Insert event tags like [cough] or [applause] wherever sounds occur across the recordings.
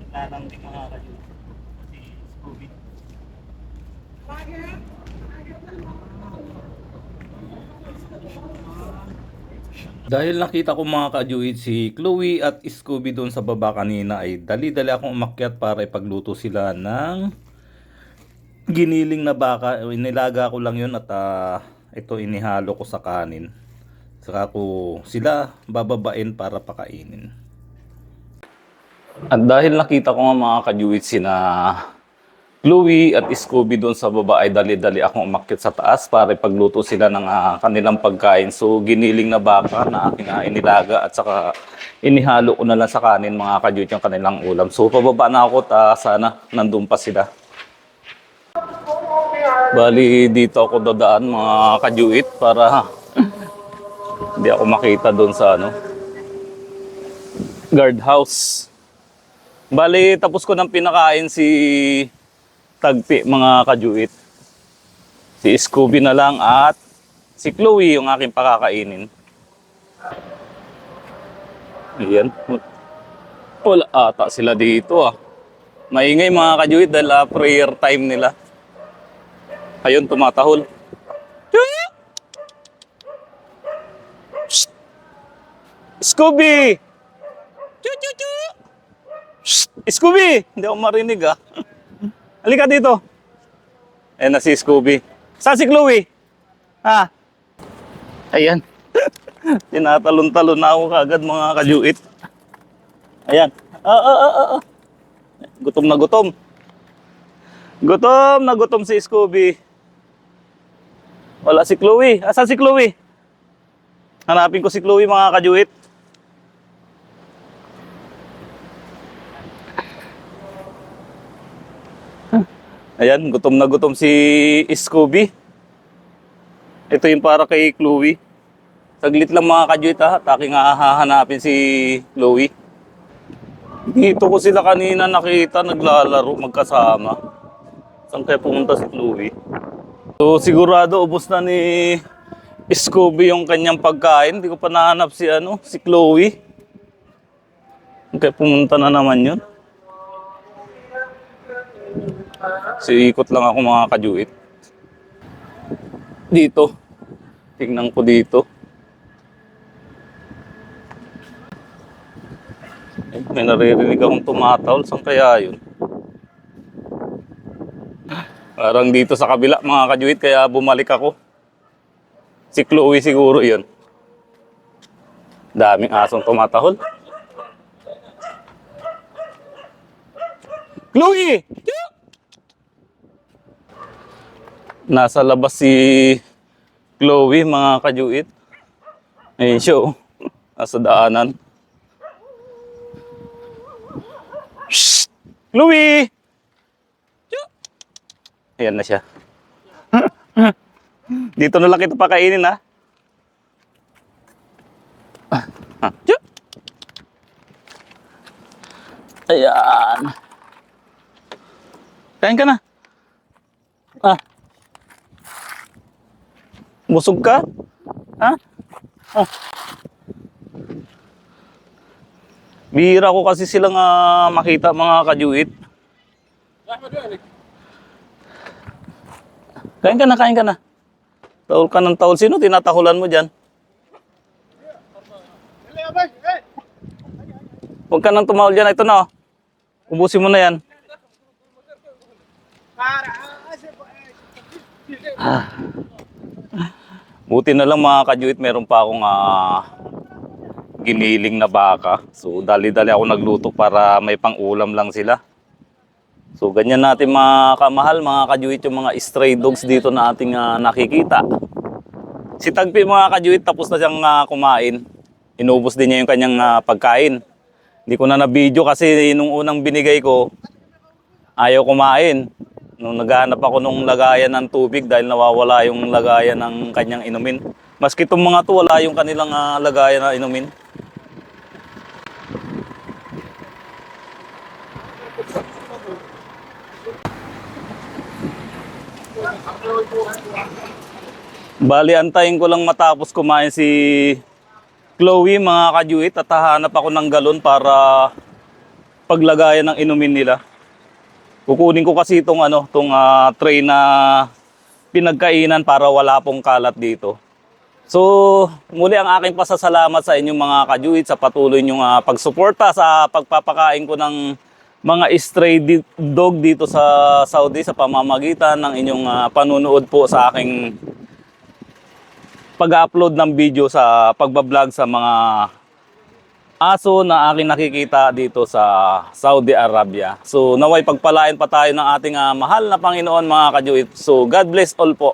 Naglalang din mga kadyo. Si Scooby. Dahil nakita ko mga kajuit si Chloe at Scooby doon sa baba kanina ay dali-dali akong umakyat para ipagluto sila ng giniling na baka. Inilaga ko lang yun at ah, ito inihalo ko sa kanin. Saka ko sila bababain para pakainin. At dahil nakita ko nga mga kajuit sina Chloe at Scooby doon sa baba ay dali-dali akong umakyat sa taas para ipagluto sila ng ah, kanilang pagkain. So giniling na baka na aking ah, inilaga at saka inihalo ko na lang sa kanin mga kajuit yung kanilang ulam. So pababa na ako ta sana nandun pa sila. Bali dito ako dadaan mga kajuit para hindi ako makita doon sa ano guardhouse. Bali tapos ko nang pinakain si tagpi mga kajuit. Si Scooby na lang at si Chloe yung aking pakakainin. Ayan. Wala ata sila dito ah. Maingay mga kajuit dahil ah, prayer time nila. Ayun, tumatahol. Chuy! Shh! Scooby! Chu, chu, chu! Shh! Scooby! Hindi ako marinig ah. Halika dito. Ayan na si Scooby. Saan si Chloe? Ha? Ayan. [laughs] Tinatalon-talon na ako kagad mga kajuit. Ayan. Ah, ah, ah, ah, ah. Gutom na gutom. Gutom na gutom si Scooby. Wala si Chloe. Asan si Chloe? Hanapin ko si Chloe mga kajuit. Ayan, gutom na gutom si Scooby. Ito yung para kay Chloe. Saglit lang mga kajuit ha, taking hahanapin si Chloe. Dito ko sila kanina nakita naglalaro magkasama. Saan kaya pumunta si Chloe? So sigurado ubos na ni Scooby yung kanyang pagkain. Hindi ko pa nahanap si ano, si Chloe. Saan kaya pumunta na naman yun? So ikot lang ako mga kajuit. Dito. Tingnan ko dito. Eh, may naririnig akong tumatawal. Saan kaya yun? Parang dito sa kabila mga kajuit kaya bumalik ako. Si Chloe siguro yun. Daming asong tumatahol. Chloe! Nasa labas si Chloe mga kajuit. Ayun siya oh. Nasa daanan. Shh! Chloe! Ayan na siya. Dito na lang kita pakainin ha. Ayan. Kain ka na. Ah. Busog ka? Ha? Ah. Bihira ko kasi silang ah, makita mga kajuit. Kain ka na, kain ka na. Taul ka ng taul. Sino tinatahulan mo dyan? Huwag ka nang tumahol dyan. Ito na oh. Ubusin mo na yan. Ah. Buti na lang mga kajuit, meron pa akong ah, giniling na baka. So dali-dali ako nagluto para may pang-ulam lang sila. So ganyan natin mga kamahal, mga kajuit, yung mga stray dogs dito na ating ah, nakikita. Si Tagpi mga kajuit, tapos na siyang ah, kumain. Inubos din niya yung kanyang ah, pagkain. Hindi ko na na-video kasi nung unang binigay ko, ayaw kumain. Nung naghahanap ako nung lagayan ng tubig dahil nawawala yung lagayan ng kanyang inumin. Maski itong mga to, wala yung kanilang ah, lagayan na inumin. Bali, antayin ko lang matapos kumain si Chloe, mga kajuit, at hahanap ako ng galon para paglagayan ng inumin nila. Kukunin ko kasi itong ano, itong ah, tray na pinagkainan para wala pong kalat dito. So, muli ang aking pasasalamat sa inyong mga kajuit sa patuloy niyong ah, pagsuporta sa pagpapakain ko ng mga stray dog dito sa Saudi sa pamamagitan ng inyong ah, panunood po sa aking pag-upload ng video sa pagbablog sa mga aso na aking nakikita dito sa Saudi Arabia. So naway pagpalain pa tayo ng ating ah, mahal na Panginoon mga kajuit. So God bless all po.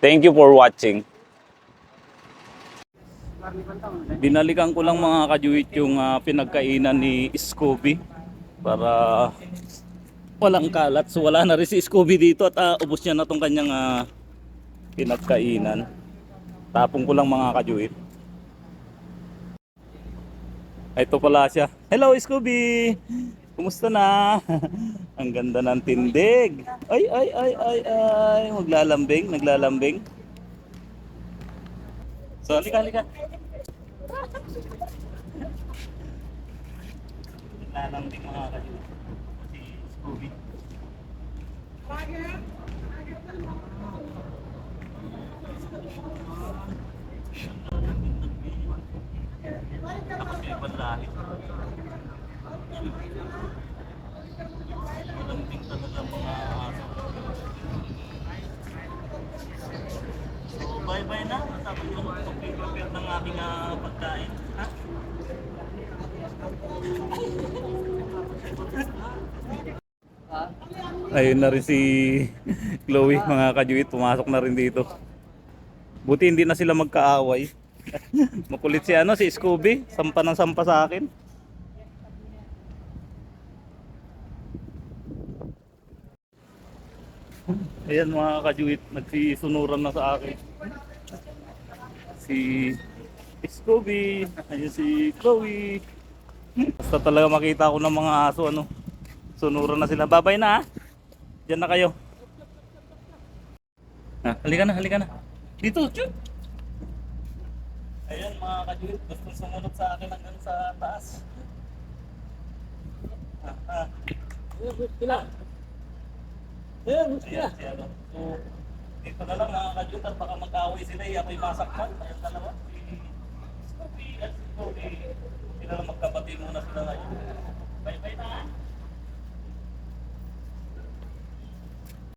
Thank you for watching. Binalikan ko lang mga kajuit yung ah, pinagkainan ni Scooby para walang kalat. So wala na rin si Scooby dito at ah, ubos niya na tong kanyang ah, pinagkainan. Tapong ko lang mga kajuit. Ito pala siya. Hello Scooby! Kumusta na? [laughs] Ang ganda ng tindig. Ay, ay, ay, ay, ay. Maglalambing, naglalambing. So, halika, halika. Naglalambing mga kajuit. Si Scooby. Tapos yung ibang lahi. Malambing talaga ang mga aso. So, bye-bye na. Tapos yung pag-prepare ng aking ah, pagkain. Ha? [laughs] Ayun na rin si Chloe, mga kajuit, pumasok na rin dito. Buti hindi na sila magkaaway. [laughs] Makulit si ano, si Scooby. Sampa ng sampa sa akin. Ayan mga kajuit, nagsisunuran na sa akin. Si Scooby, ayun si Chloe. Basta talaga makita ko ng mga aso, ano, sunuran na sila. Babay na ha. Diyan na kayo. Ah, halika na, halika na. Dito, chut! Ayan mga kajuit, gusto sumunod sa akin hanggang sa taas. Ah, ah. Ayan, si ano. So, dito na lang kajuit at baka mag-away sila, eh, ako'y masaktan. Ayan dalawa, Scooby at si Cody. Sila lang magkapatid muna sila ngayon. Bye-bye na.